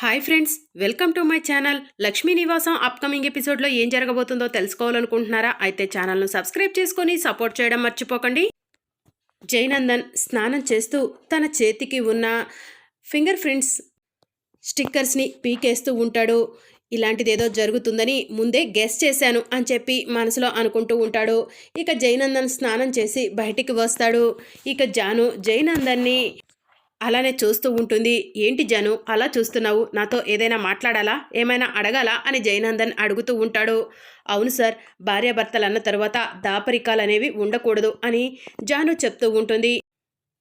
Hi friends welcome to my channel. Lakshmi Nivasam upcoming ఎపిసోడ్లో ఏం జరగబోతుందో తెలుసుకోవాలనుకుంటున్నారా? అయితే ఛానల్ను సబ్స్క్రైబ్ చేసుకొని సపోర్ట్ చేయడం మర్చిపోకండి. జయనందన్ స్నానం చేస్తూ తన చేతికి ఉన్న ఫింగర్ ప్రింట్స్ స్టిక్కర్స్ని పీకేస్తూ ఉంటాడు. ఇలాంటిదేదో జరుగుతుందని ముందే గెస్ చేశాను అని చెప్పి మనసులో అనుకుంటూ ఉంటాడు. ఇక జయనందన్ స్నానం చేసి బయటికి వస్తాడు. ఇక జాను జయనందన్ని అలానే చూస్తూ ఉంటుంది. ఏంటి జను అలా చూస్తున్నావు? నాతో ఏదైనా మాట్లాడాలా? ఏమైనా అడగాలా? అని జయనందన్ అడుగుతూ ఉంటాడు. అవును సార్ భార్యాభర్తలు అన్న తర్వాత దాపరికాలు అనేవి ఉండకూడదు అని జాను చెప్తూ ఉంటుంది.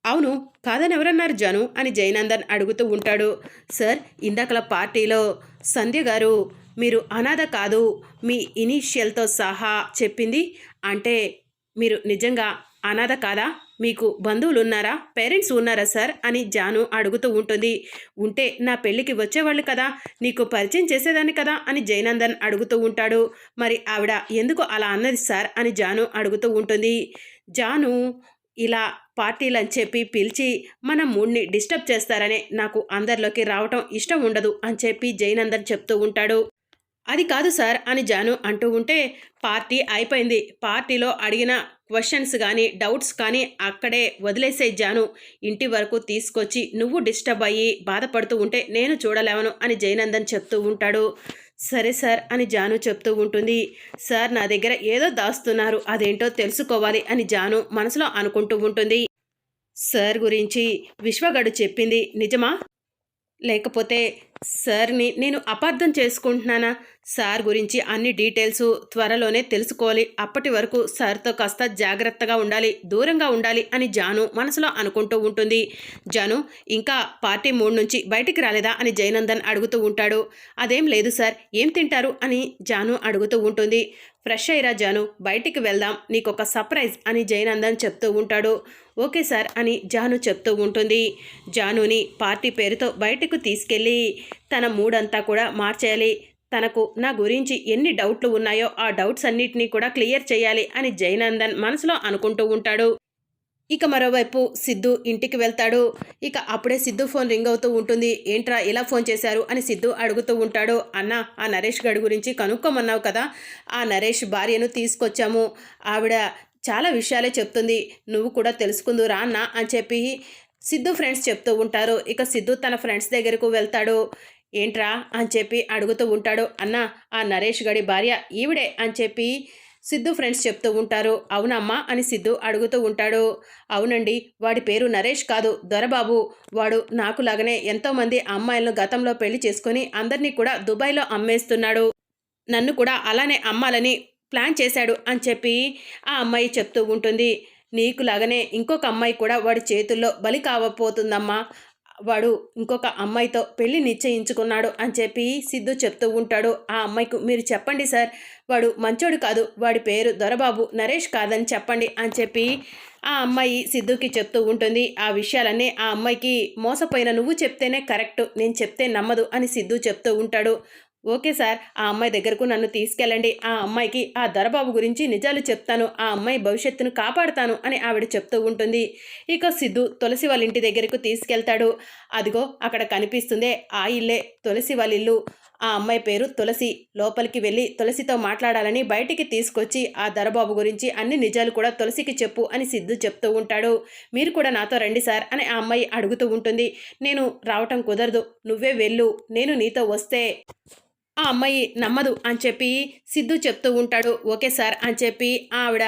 అవును కాదని ఎవరన్నారు జాను? అని జయనందన్ అడుగుతూ ఉంటాడు. సార్ ఇందాకల పార్టీలో సంధ్య గారు మీరు అనాథ కాదు మీ ఇనీషియల్తో సహా చెప్పింది. అంటే మీరు నిజంగా అనాథ కాదా? మీకు బంధువులు ఉన్నారా పేరెంట్స్ ఉన్నారా సార్? అని జాను అడుగుతూ ఉంటుంది. ఉంటే నా పెళ్ళికి వచ్చేవాళ్ళు కదా నీకు పరిచయం చేసేదాన్ని కదా అని జయనందన్ అడుగుతూ ఉంటాడు. మరి ఆవిడ ఎందుకు అలా అన్నది సార్? అని జాను అడుగుతూ ఉంటుంది. జాను ఇలా పార్టీలని చెప్పి పిలిచి మన మూడ్ని డిస్టర్బ్ చేస్తారనే నాకు అందరిలోకి రావటం ఇష్టం ఉండదు అని చెప్పి జయనందన్ చెప్తూ ఉంటాడు. అది కాదు సార్ అని జాను అంటూ ఉంటే పార్టీ అయిపోయింది. పార్టీలో అడిగిన క్వశ్చన్స్ కానీ డౌట్స్ కానీ అక్కడే వదిలేసే జాను ఇంటి వరకు తీసుకొచ్చి నువ్వు డిస్టర్బ్ అయ్యి బాధపడుతూ ఉంటే నేను చూడలేవను అని జయనందన్ చెప్తూ ఉంటాడు. సరే సార్ అని జాను చెప్తూ ఉంటుంది. సార్ నా దగ్గర ఏదో దాస్తున్నారు అదేంటో తెలుసుకోవాలి అని జాను మనసులో అనుకుంటూ ఉంటుంది. సార్ గురించి విశ్వగడు చెప్పింది నిజమా? లేకపోతే సార్ని నేను అపార్థం చేసుకుంటున్నానా? సార్ గురించి అన్ని డీటెయిల్స్ త్వరలోనే తెలుసుకోవాలి. అప్పటి వరకు సార్తో కాస్త జాగ్రత్తగా ఉండాలి దూరంగా ఉండాలి అని జాను మనసులో అనుకుంటూ ఉంటుంది. జాను ఇంకా పార్టీ మూడ్ నుంచి బయటికి రాలేదా అని జయనందన్ అడుగుతూ ఉంటాడు. అదేం లేదు సార్ ఏం తింటారు అని జాను అడుగుతూ ఉంటుంది. ఫ్రెష్ అయ్యిరా జాను బయటికి వెళ్దాం నీకు ఒక సర్ప్రైజ్ అని జయనందన్ చెప్తూ ఉంటాడు. ఓకే సార్ అని జాను చెప్తూ ఉంటుంది. జానుని పార్టీ పేరుతో బయటకు తీసుకెళ్ళి తన మూడంతా కూడా మార్చేయాలి. తనకు నా గురించి ఎన్ని డౌట్లు ఉన్నాయో ఆ డౌట్స్ అన్నిటినీ కూడా క్లియర్ చేయాలి అని జయనందన్ మనసులో అనుకుంటూ ఉంటాడు. ఇక మరోవైపు సిద్ధు ఇంటికి వెళ్తాడు. ఇక అప్పుడే సిద్ధు ఫోన్ రింగ్ అవుతూ ఉంటుంది. ఏంట్రా ఇలా ఫోన్ చేశారు? అని సిద్ధు అడుగుతూ ఉంటాడు. అన్న ఆ నరేష్ గడి గురించి కనుక్కోమన్నావు కదా. ఆ నరేష్ భార్యను తీసుకొచ్చాము. ఆవిడ చాలా విషయాలే చెప్తుంది. నువ్వు కూడా తెలుసుకుందురా అన్న అని చెప్పి సిద్ధు ఫ్రెండ్స్ చెప్తూ ఉంటారు ఇక సిద్ధు తన ఫ్రెండ్స్ దగ్గరకు వెళ్తాడు. ఏంట్రా? అని చెప్పి అడుగుతూ ఉంటాడు. అన్న ఆ నరేష్ గడి భార్య ఈవిడే? అని చెప్పి సిద్ధు ఫ్రెండ్స్ చెప్తూ ఉంటారు. అవునమ్మా అని సిద్ధు అడుగుతూ ఉంటాడు. అవునండి వాడి పేరు నరేష్ కాదు దొరబాబు. వాడు నాకు లాగానే ఎంతోమంది అమ్మాయిలను గతంలో పెళ్ళి చేసుకొని అందరినీ కూడా దుబాయ్లో అమ్మేస్తున్నాడు. నన్ను కూడా అలానే అమ్మాలని ప్లాన్ చేశాడు అని చెప్పి ఆ అమ్మాయి చెప్తూ ఉంటుంది. నీకు లాగానే ఇంకొక అమ్మాయి కూడా వాడి చేతుల్లో బలి కావపోతుందమ్మా వాడు ఇంకొక అమ్మాయితో పెళ్ళి నిశ్చయించుకున్నాడు అని చెప్పి సిద్ధు చెప్తూ ఉంటాడు. ఆ అమ్మాయికు మీరు చెప్పండి సార్. వాడు మంచోడు కాదు. వాడి పేరు దొరబాబు నరేష్ కాదని చెప్పండి అని చెప్పి ఆ అమ్మాయి సిద్ధుకి చెప్తూ ఉంటుంది. ఆ విషయాలన్నీ ఆ అమ్మాయికి మోసపోయిన నువ్వు చెప్తేనే కరెక్ట్ నేను చెప్తే నమ్మదు అని సిద్ధు చెప్తూ ఉంటాడు. ఓకే సార్ ఆ అమ్మాయి దగ్గరకు నన్ను తీసుకెళ్ళండి. ఆ అమ్మాయికి ఆ దొరబాబు గురించి నిజాలు చెప్తాను. ఆ అమ్మాయి భవిష్యత్తును కాపాడుతాను అని ఆవిడ చెప్తూ ఉంటుంది. ఇక సిద్ధు తులసి వాళ్ళ ఇంటి దగ్గరకు తీసుకెళ్తాడు. అదిగో అక్కడ కనిపిస్తుందే ఆ ఇల్లే తులసి వాళ్ళ ఇల్లు. ఆ అమ్మాయి పేరు తులసి. లోపలికి వెళ్ళి తులసితో మాట్లాడాలని బయటికి తీసుకొచ్చి ఆ దొరబాబు గురించి అన్ని నిజాలు కూడా తులసికి చెప్పు అని సిద్ధు చెప్తూ ఉంటాడు. మీరు కూడా నాతో రండి సార్ అని ఆ అమ్మాయి అడుగుతూ ఉంటుంది. నేను రావటం కుదరదు. నువ్వే వెళ్ళు. నేను నీతో వస్తే. ఆ అమ్మాయి నమ్మదు అని చెప్పి సిద్ధు చెప్తూ ఉంటాడు. ఓకే సార్ అని చెప్పి ఆవిడ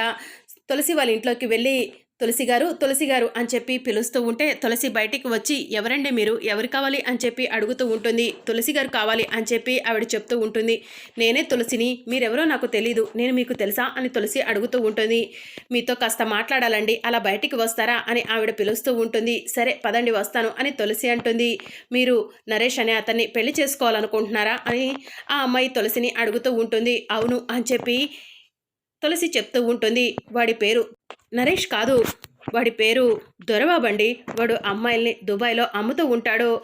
తులసి వాళ్ళ ఇంట్లోకి వెళ్ళి తులసి గారు తులసి గారు అని చెప్పి పిలుస్తూ ఉంటే తులసి బయటికి వచ్చి ఎవరండి మీరు? ఎవరు కావాలి? అని చెప్పి అడుగుతూ ఉంటుంది. తులసి గారు కావాలి అని చెప్పి ఆవిడ చెప్తూ ఉంటుంది. నేనే తులసిని. మీరెవరో నాకు తెలీదు. నేను మీకు తెలుసా? అని తులసి అడుగుతూ ఉంటుంది. మీతో కాస్త మాట్లాడాలండి. అలా బయటికి వస్తారా? అని ఆవిడ పిలుస్తూ ఉంటుంది. సరే పదండి వస్తాను అని తులసి అంటుంది. మీరు నరేష్ అనే అతన్ని పెళ్ళి చేసుకోవాలనుకుంటున్నారా? అని ఆ అమ్మాయి తులసిని అడుగుతూ ఉంటుంది. అవును అని చెప్పి తులసి చెప్తూ ఉంటుంది. వాడి పేరు నరేష్ కాదు. వాడి పేరు దొరబాబండి. వాడు అమ్మాయిల్ని దుబాయ్లో అమ్ముతూ ఉంటాడు.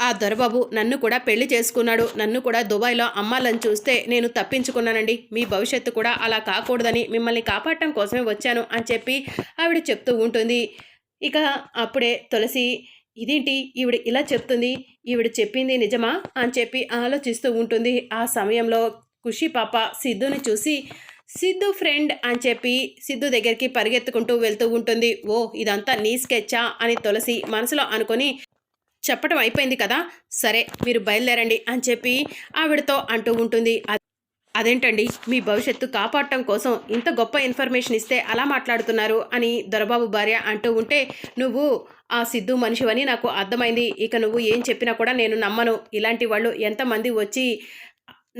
ఆ దొరబాబు నన్ను కూడా పెళ్ళి చేసుకున్నాడు. నన్ను కూడా దుబాయ్లో అమ్మాలని చూస్తే నేను తప్పించుకున్నానండి. మీ భవిష్యత్తు కూడా అలా కాకూడదని మిమ్మల్ని కాపాడటం కోసమే వచ్చాను అని చెప్పి ఆవిడ చెప్తూ ఉంటుంది. ఇక అప్పుడే తులసి ఇదేంటి? ఈవిడ ఇలా చెప్తుంది. ఈవిడ చెప్పింది నిజమా? అని చెప్పి ఆలోచిస్తూ ఉంటుంది. ఆ సమయంలో ఖుషి పాప సిద్ధుని చూసి సిద్ధు ఫ్రెండ్ అని చెప్పి సిద్ధు దగ్గరికి పరిగెత్తుకుంటూ వెళ్తూ ఉంటుంది. ఓ ఇదంతా నీ స్కెచ్చా? అని తులసి మనసులో అనుకొని చెప్పటం అయిపోయింది కదా సరే మీరు బయలుదేరండి అని చెప్పి ఆవిడతో అంటూ ఉంటుంది. అదేంటండి మీ భవిష్యత్తు కాపాడటం కోసం ఇంత గొప్ప ఇన్ఫర్మేషన్ ఇస్తే అలా మాట్లాడుతున్నారు అని దొరబాబు భార్య అంటూ ఉంటే నువ్వు ఆ సిద్ధు మనిషివని నాకు అర్థమైంది. ఇక నువ్వు ఏం చెప్పినా కూడా నేను నమ్మను. ఇలాంటి వాళ్ళు ఎంతమంది వచ్చి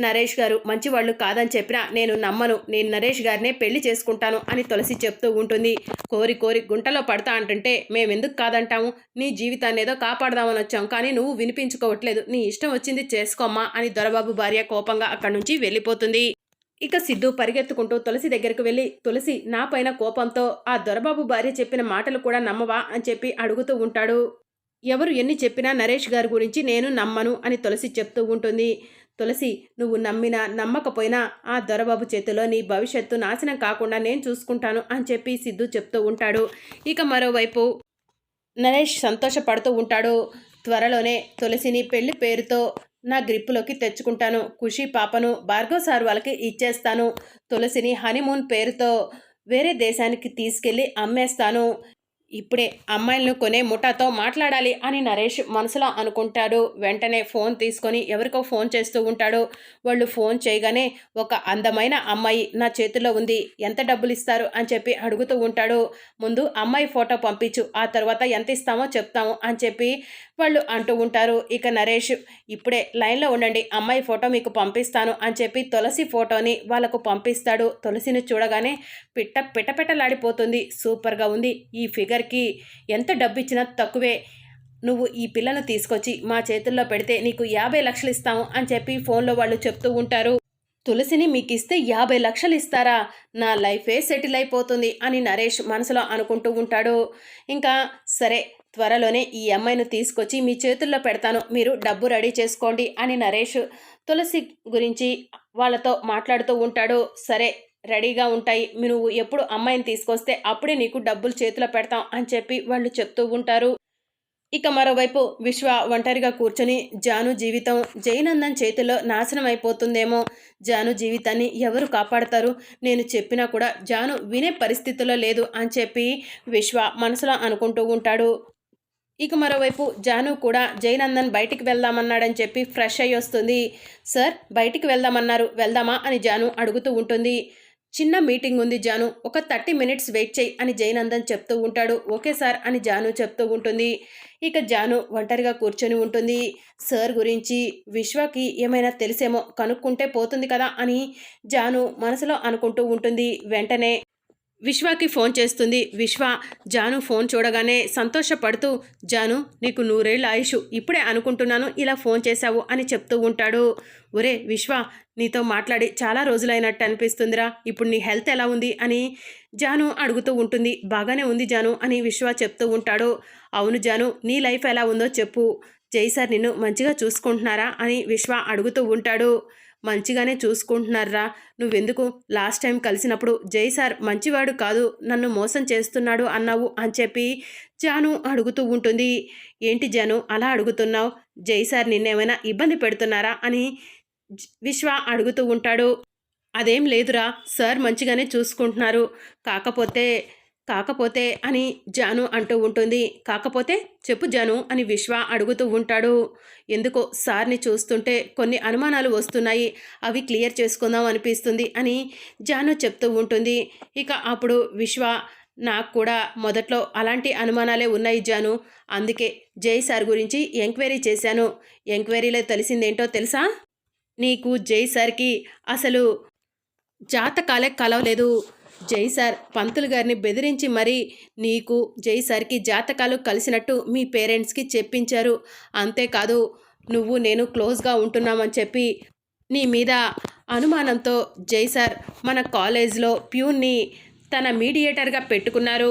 నరేష్ గారు మంచి వాళ్ళు కాదని చెప్పినా నేను నమ్మను. నేను నరేష్ గారినే పెళ్ళి చేసుకుంటాను అని తులసి చెప్తూ ఉంటుంది. కోరి కోరి గుంటలో పడతా అంటుంటే మేమెందుకు కాదంటాము నీ జీవితాన్ని ఏదో కాపాడదామని వచ్చాం. కానీ నువ్వు వినిపించుకోవట్లేదు. నీ ఇష్టం వచ్చింది చేసుకోమ్మా అని దొరబాబు భార్య కోపంగా అక్కడి నుంచి వెళ్ళిపోతుంది. ఇక సిద్ధు పరిగెత్తుకుంటూ తులసి దగ్గరకు వెళ్ళి తులసి నా పైన కోపంతో ఆ దొరబాబు భార్య చెప్పిన మాటలు కూడా నమ్మవా అని చెప్పి అడుగుతూ ఉంటాడు. ఎవరు ఎన్ని చెప్పినా నరేష్ గారి గురించి నేను నమ్మను అని తులసి చెప్తూ ఉంటుంది. తులసి నువ్వు నమ్మినా నమ్మకపోయినా ఆ దొరబాబు చేతిలో నీ భవిష్యత్తు నాశనం కాకుండా నేను చూసుకుంటాను అని చెప్పి సిద్ధు చెప్తూ ఉంటాడు. ఇక మరోవైపు నరేష్ సంతోషపడుతూ ఉంటాడు. త్వరలోనే తులసిని పెళ్ళి పేరుతో నా గ్రిప్పులోకి తెచ్చుకుంటాను. ఖుషి పాపను భార్గవ్ సార్ వాళ్ళకి ఇచ్చేస్తాను. తులసిని హనీమూన్ పేరుతో వేరే దేశానికి తీసుకెళ్ళి అమ్మేస్తాను. ఇప్పుడే అమ్మాయిలను కొనే ముఠాతో మాట్లాడాలి అని నరేష్ మనసులో అనుకుంటాడు. వెంటనే ఫోన్ తీసుకొని ఎవరికో ఫోన్ చేస్తూ ఉంటాడు. వాళ్ళు ఫోన్ చేయగానే ఒక అందమైన అమ్మాయి నా చేతిలో ఉంది ఎంత డబ్బులు ఇస్తారు అని చెప్పి అడుగుతూ ఉంటాడు. ముందు అమ్మాయి ఫోటో పంపించు ఆ తర్వాత ఎంత ఇస్తామో చెప్తాము అని చెప్పి వాళ్ళు అంటూ ఉంటారు. ఇక నరేష్ ఇప్పుడే లైన్లో ఉండండి. అమ్మాయి ఫోటో మీకు పంపిస్తాను అని చెప్పి తులసి ఫోటోని వాళ్ళకు పంపిస్తాడు. తులసిని చూడగానే పిట్ట పిటపిటలాడిపోతుంది. సూపర్గా ఉంది. ఈ ఫిగర్కి ఎంత డబ్బు ఇచ్చినా తక్కువే. నువ్వు ఈ పిల్లను తీసుకొచ్చి మా చేతుల్లో పెడితే నీకు యాభై లక్షలు ఇస్తాము అని చెప్పి ఫోన్లో వాళ్ళు చెప్తూ ఉంటారు. తులసిని మీకు ఇస్తే యాభై లక్షలు ఇస్తారా? నా లైఫే సెటిల్ అయిపోతుంది అని నరేష్ మనసులో అనుకుంటూ ఉంటాడు. ఇంకా సరే త్వరలోనే ఈ అమ్మాయిని తీసుకొచ్చి మీ చేతుల్లో పెడతాను. మీరు డబ్బు రెడీ చేసుకోండి అని నరేష్ తులసి గురించి వాళ్ళతో మాట్లాడుతూ ఉంటాడు. సరే రెడీగా ఉంటాయి. నువ్వు ఎప్పుడు అమ్మాయిని తీసుకొస్తే అప్పుడే నీకు డబ్బులు చేతిలో పెడతాం అని చెప్పి వాళ్ళు చెప్తూ ఉంటారు. ఇక మరోవైపు విశ్వ ఒంటరిగా కూర్చొని జాను జీవితం జయనందన్ చేతిలో నాశనం అయిపోతుందేమో. జాను జీవితాన్ని ఎవరు కాపాడతారు? నేను చెప్పినా కూడా జాను వినే పరిస్థితిలో లేదు అని చెప్పి విశ్వ మనసులో అనుకుంటూ ఉంటాడు. ఇక మరోవైపు జాను కూడా జయనందన్ బయటికి వెళ్దామన్నాడని చెప్పి ఫ్రెష్ అయ్యి వస్తుంది. సార్ బయటికి వెళ్దామన్నారు. వెళ్దామా అని జాను అడుగుతూ ఉంటుంది. చిన్న మీటింగ్ ఉంది జాను. ఒక థర్టీ మినిట్స్ వెయిట్ చేయి అని జయనందన్ చెప్తూ ఉంటాడు. ఓకే సార్ అని జాను చెప్తూ ఉంటుంది. ఇక జాను ఒంటరిగా కూర్చొని ఉంటుంది. సార్ గురించి విశ్వకి ఏమైనా తెలిసేమో కనుక్కుంటే పోతుంది కదా అని జాను మనసులో అనుకుంటూ ఉంటుంది. వెంటనే విశ్వాకి ఫోన్ చేస్తుంది. విశ్వ జాను ఫోన్ చూడగానే సంతోషపడుతూ జాను నీకు నూరేళ్ళ ఆయుష్ ఇప్పుడే అనుకుంటున్నాను ఇలా ఫోన్ చేశావు అని చెప్తూ ఉంటాడు. ఒరే విశ్వ నీతో మాట్లాడి చాలా రోజులైనట్టు అనిపిస్తుందిరా ఇప్పుడు నీ హెల్త్ ఎలా ఉంది అని జాను అడుగుతూ ఉంటుంది. బాగానే ఉంది జాను అని విశ్వ చెప్తూ ఉంటాడు. అవును జాను నీ లైఫ్ ఎలా ఉందో చెప్పు. జై సార్ నిన్ను మంచిగా చూసుకుంటున్నారా అని విశ్వ అడుగుతూ ఉంటాడు. మంచిగానే చూసుకుంటున్నారా? నువ్వెందుకు లాస్ట్ టైం కలిసినప్పుడు జై సార్ మంచివాడు కాదు నన్ను మోసం చేస్తున్నాడు అన్నావు అని చెప్పి జాను అడుగుతూ ఉంటుంది. ఏంటి జాను అలా అడుగుతున్నావు? జై సార్ నిన్నేమైనా ఇబ్బంది పెడుతున్నారా? అని విశ్వ అడుగుతూ ఉంటాడు. అదేం లేదురా సార్ మంచిగానే చూసుకుంటున్నారు. కాకపోతే కాకపోతే అని జాను అంటూ ఉంటుంది. కాకపోతే చెప్పు జాను అని విశ్వ అడుగుతూ ఉంటాడు. ఎందుకో సార్ని చూస్తుంటే కొన్ని అనుమానాలు వస్తున్నాయి. అవి క్లియర్ చేసుకుందాం అనిపిస్తుంది అని జాను చెప్తూ ఉంటుంది. ఇక అప్పుడు విశ్వ నాకు కూడా మొదట్లో అలాంటి అనుమానాలే ఉన్నాయి జాను. అందుకే జై సార్ గురించి ఎంక్వైరీ చేశాను. ఎంక్వైరీలో తెలిసిందేంటో తెలుసా? నీకు జై సార్కి అసలు జాతకాలే కలవలేదు. జై సార్ పంతులు గారిని బెదిరించి మరీ నీకు జై సార్కి జాతకాలు కలిసినట్టు మీ పేరెంట్స్కి చెప్పించారు. అంతేకాదు నువ్వు నేను క్లోజ్గా ఉంటున్నామని చెప్పి నీ మీద అనుమానంతో జై సార్ మన కాలేజ్లో ప్యూన్ని తన మీడియేటర్గా పెట్టుకున్నారు.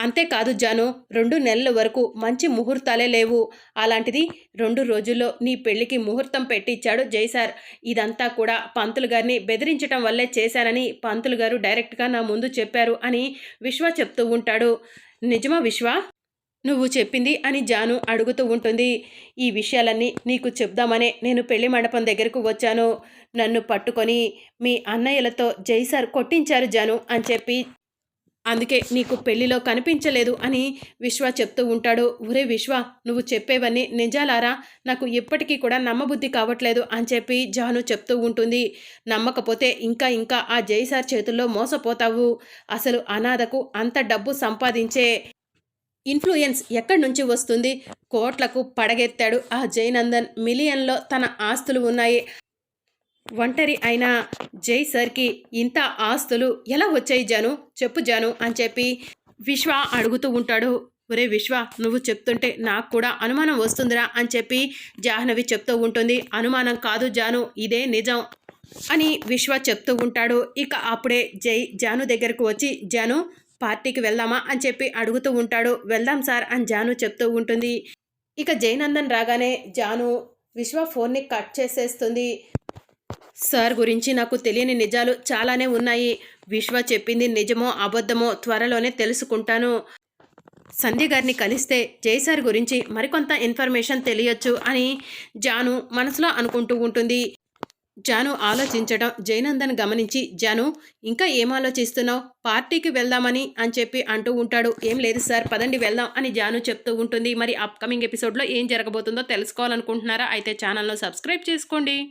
అంతేకాదు జాను రెండు నెలల వరకు మంచి ముహూర్తాలే లేవు. అలాంటిది రెండు రోజుల్లో నీ పెళ్ళికి ముహూర్తం పెట్టించాడు జై సార్ ఇదంతా కూడా పంతులు గారిని బెదిరించటం వల్లే చేశానని పంతులు గారు డైరెక్ట్గా నా ముందు చెప్పారు అని విశ్వ చెప్తూ ఉంటాడు. నిజమా విశ్వ? నువ్వు చెప్పింది అని జాను అడుగుతూ ఉంటుంది. ఈ విషయాలన్నీ నీకు చెప్దామనే నేను పెళ్ళి మండపం దగ్గరకు వచ్చాను. నన్ను పట్టుకొని మీ అన్నయ్యలతో జైసార్ కొట్టించారు జాను అని చెప్పి అందుకే నీకు పెళ్ళిలో కనిపించలేదు అని విశ్వ చెప్తూ ఉంటాడు. ఒరే విశ్వ నువ్వు చెప్పేవన్నీ నిజాలారా? నాకు ఎప్పటికీ కూడా నమ్మబుద్ధి కావట్లేదు అని చెప్పి జాను చెప్తూ ఉంటుంది. నమ్మకపోతే ఇంకా ఇంకా ఆ జైసార్ చేతుల్లో మోసపోతావు. అసలు అనాథకు అంత డబ్బు సంపాదించే ఇన్ఫ్లుయెన్స్ ఎక్కడి నుంచి వస్తుంది? కోట్లకు పడగెత్తాడు ఆ జయనందన్. మిలియన్లో తన ఆస్తులు ఉన్నాయి. ఒంటరి అయిన జై సర్కి ఇంత ఆస్తులు ఎలా వచ్చాయి జాను? చెప్పు జాను అని చెప్పి విశ్వ అడుగుతూ ఉంటాడు. ఒరే విశ్వ నువ్వు చెప్తుంటే నాకు కూడా అనుమానం వస్తుందిరా అని చెప్పి జాహ్నవి చెప్తూ ఉంటుంది. అనుమానం కాదు జాను ఇదే నిజం అని విశ్వ చెప్తూ ఉంటాడు. ఇక అప్పుడే జై జాను దగ్గరకు వచ్చి జాను పార్టీకి వెళ్దామా అని చెప్పి అడుగుతూ ఉంటాడు. వెళ్దాం సార్ అని జాను చెప్తూ ఉంటుంది. ఇక జయనందన్ రాగానే జాను విశ్వ ఫోన్ని కట్ చేసేస్తుంది. సార్ గురించి నాకు తెలియని నిజాలు చాలానే ఉన్నాయి. విశ్వ చెప్పింది నిజమో అబద్ధమో త్వరలోనే తెలుసుకుంటాను. సంధ్య గారిని కలిస్తే జయసార్ గురించి మరికొంత ఇన్ఫర్మేషన్ తెలియచ్చు అని జాను మనసులో అనుకుంటూ ఉంటుంది. జాను ఆలోచించడం జయనందన్ గమనించి జాను ఇంకా ఏం ఆలోచిస్తున్నావు? పార్టీకి వెళ్దామని అని చెప్పి అంటూ ఉంటాడు. ఏం లేదు సార్ పదండి వెళ్దాం అని జాను చెప్తూ ఉంటుంది. మరి అప్కమింగ్ ఎపిసోడ్లో ఏం జరగబోతుందో తెలుసుకోవాలనుకుంటున్నారా? అయితే ఛానల్ను సబ్స్క్రైబ్ చేసుకోండి.